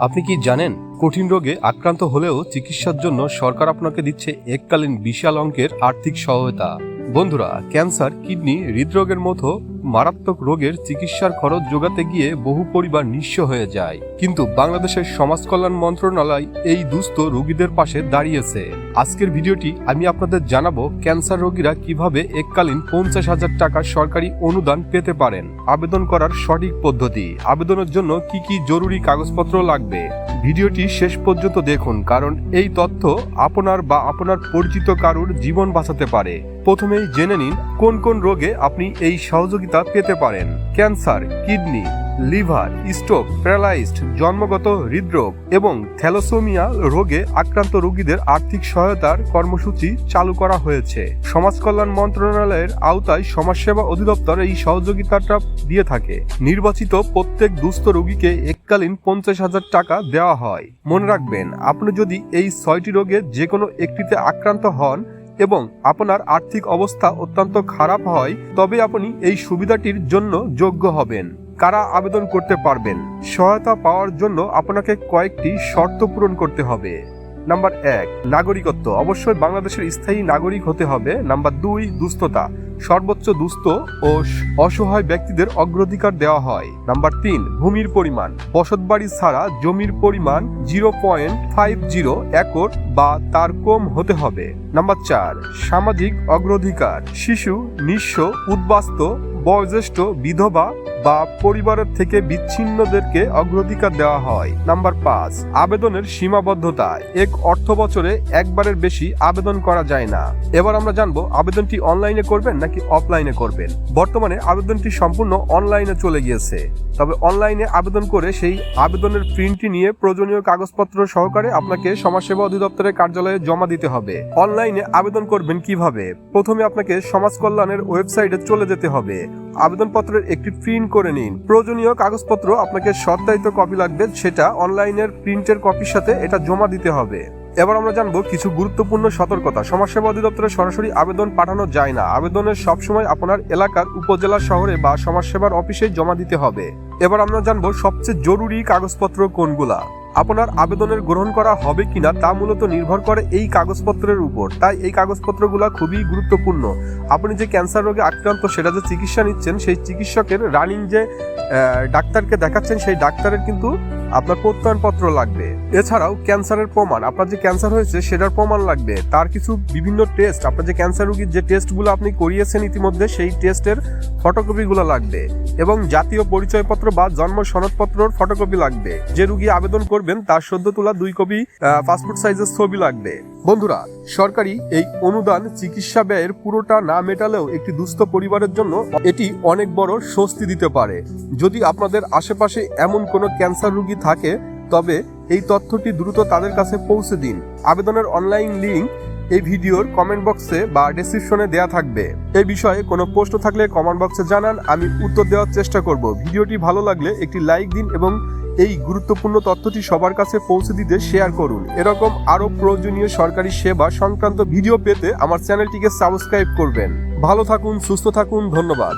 আপনি কি জানেন, কঠিন রোগে আক্রান্ত হলেও চিকিৎসার জন্য সরকার আপনাকে দিচ্ছে এককালীন বিশাল অঙ্কের আর্থিক সহায়তা? বন্ধুরা, ক্যান্সার, কিডনি, হৃদরোগের মতো মারাত্মক রোগের চিকিৎসার খরচ যোগাতে গিয়ে বহু পরিবার নিঃস্ব হয়ে যায়। কিন্তু বাংলাদেশের সমাজ কল্যাণ মন্ত্রণালয় এই দুস্থ রোগীদের পাশে দাঁড়িয়েছে। আজকের ভিডিওটি আমি আপনাদের জানাব ক্যান্সার রোগীরা কীভাবে এককালীন পঞ্চাশ হাজার টাকা সরকারি অনুদান পেতে পারেন। আবেদন করার সঠিক পদ্ধতি। আবেদনের জন্য কি কি জরুরি কাগজপত্র লাগবে? ভিডিওটি শেষ পর্যন্ত দেখুন, কারণ এই তথ্য আপনার বা আপনার পরিচিত কারুর জীবন বাঁচাতে পারে। প্রথমেই জেনে নিন, কোন কোন রোগে আপনি এই সহযোগিতা পেতে পারেন। Cancer, kidney liver, stroke paralysed জন্মগত হৃদরোগ এবং থ্যালোসোমিয়া রোগে আক্রান্ত রোগীদের আর্থিক সহায়তার কর্মসূচি চালু করা হয়েছে। সমাজ কল্যাণ মন্ত্রণালয়ের আওতায় সমাজসেবা অধিদপ্তর এই সহযোগিতাটা দিয়ে থাকে। নির্বাচিত প্রত্যেক দুস্থ রোগীকে এককালীন পঞ্চাশ হাজার টাকা দেওয়া হয়। মনে রাখবেন, আপনি যদি এই ছয়টি রোগে যে কোনো একটিতে আক্রান্ত হন এবং আপনার আর্থিক অবস্থা অত্যন্ত খারাপ হয় তবে আপনি এই সুবিধাটির জন্য যোগ্য হবেন। কারা আবেদন করতে পারবেন? সহায়তা পাওয়ার জন্য আপনাকে কয়েকটি শর্ত পূরণ করতে হবে। নাম্বার এক, নাগরিকত্ব। অবশ্যই বাংলাদেশের স্থায়ী নাগরিক হতে হবে। নাম্বার দুই, দুস্থতা। সর্বোচ্চ দুস্থ ও অসহায় ব্যক্তিদের অগ্রাধিকার দেওয়া হয়। নাম্বার তিন, ভূমির পরিমাণ। বসতবাড়ি ছাড়া জমির পরিমাণ zero point five zero acre বা তার কম হতে হবে। নাম্বার চার, সামাজিক অগ্রাধিকার। শিশু, নিঃস্ব, উদ্বাস্ত, বয়োজ্যেষ্ঠ, বিধবা বা পরিবারের থেকে বিচ্ছিন্নদেরকে অগ্রাধিকার দেওয়া হয়। নাম্বার পাঁচ, আবেদনের সীমাবদ্ধতা এক অর্থ বছরে একবারের বেশি আবেদন করা যায় না। এবার আমরা জানব, আবেদনটি অনলাইনে করবেন নাকি অফলাইনে করবেন? বর্তমানে আবেদনটি সম্পূর্ণ অনলাইনে চলে গিয়েছে। তবে অনলাইনে আবেদন করে সেই আবেদনের প্রিন্টটি নিয়ে প্রয়োজনীয় কাগজপত্র সহকারে আপনাকে সমাজসেবা অধিদপ্তরের কার্যালয়ে জমা দিতে হবে। অনলাইনে আবেদন করবেন কীভাবে? প্রথমে আপনাকে সমাজ কল্যাণের ওয়েবসাইটে চলে যেতে হবে। আবেদনপত্রের একটি প্রিন্ট করে নিন। প্রয়োজনীয় কাগজপত্র আপনাকে সত্যায়িত কপি লাগবে, সেটা অনলাইনের প্রিন্টের কপির সাথে এটা জমা দিতে হবে। এবার আমরা জানব কিছু গুরুত্বপূর্ণ সতর্কতা। সমাজসেবা অধিদপ্তরে সরাসরি আবেদন পাঠানো যায় না। আবেদনের সবসময় আপনার এলাকার উপজেলা, শহরে বা সমাজসেবার অফিসে জমা দিতে হবে। এবার আমরা জানব সবচেয়ে জরুরি কাগজপত্র কোনগুলা। আপনার আবেদনের গ্রহণ করা হবে কিনা তা মূলত নির্ভর করে এই কাগজপত্রের উপর। তাই এই কাগজপত্রগুলো খুবই গুরুত্বপূর্ণ। আপনি যে ক্যান্সার রোগে আক্রান্ত, সেটা যে চিকিৎসা নিচ্ছেন, সেই চিকিৎসকের রানিং যে ডাক্তারকে দেখাচ্ছেন, সেই ডাক্তারের কিন্তু আপনার প্রত্যয়নপত্র লাগবে। এছাড়াও ক্যান্সারের প্রমাণ, আপনার যে ক্যান্সার হয়েছে, সেটার প্রমাণ লাগবে। তার কিছু বিভিন্ন টেস্ট আপনার যে ক্যান্সার রোগীর যে টেস্টগুলো আপনি করিয়েছেন ইতিমধ্যে, সেই টেস্টের ফটোকপিগুলো লাগবে। এবং জাতীয় পরিচয়পত্র বা জন্ম সনদপত্রর ফটোকপি লাগবে। যে রুগী আবেদন করবেন, তার সদ্য তোলা দুই কপি পাসপোর্ট সাইজের ছবি লাগবে। বন্ধুরা, সরকারি এই অনুদান চিকিৎসা ব্যয়ের পুরোটা না মেটালেও একটি দুস্থ পরিবারের জন্য এটি অনেক বড় স্বস্তি দিতে পারে। যদি আপনাদের আশেপাশে এমন কোনো ক্যান্সার রোগী থাকে, তবে এই তথ্যটি দ্রুত তাদের কাছে পৌঁছে দিন। আবেদনের অনলাইন লিঙ্ক এই ভিডিওর কমেন্ট বক্সে বা ডেসক্রিপশনে দেয়া থাকবে। এই বিষয়ে কোনো প্রশ্ন থাকলে কমেন্ট বক্সে জানান, আমি উত্তর দেওয়ার চেষ্টা করব। ভিডিওটি ভালো লাগলে একটি লাইক দিন এবং এই গুরুত্বপূর্ণ তথ্যটি সবার কাছে পৌঁছে দিতে শেয়ার করুন। এরকম আরও প্রয়োজনীয় সরকারি সেবা সংক্রান্ত ভিডিও পেতে আমার চ্যানেলটিকে সাবস্ক্রাইব করবেন। ভালো থাকুন, সুস্থ থাকুন, ধন্যবাদ।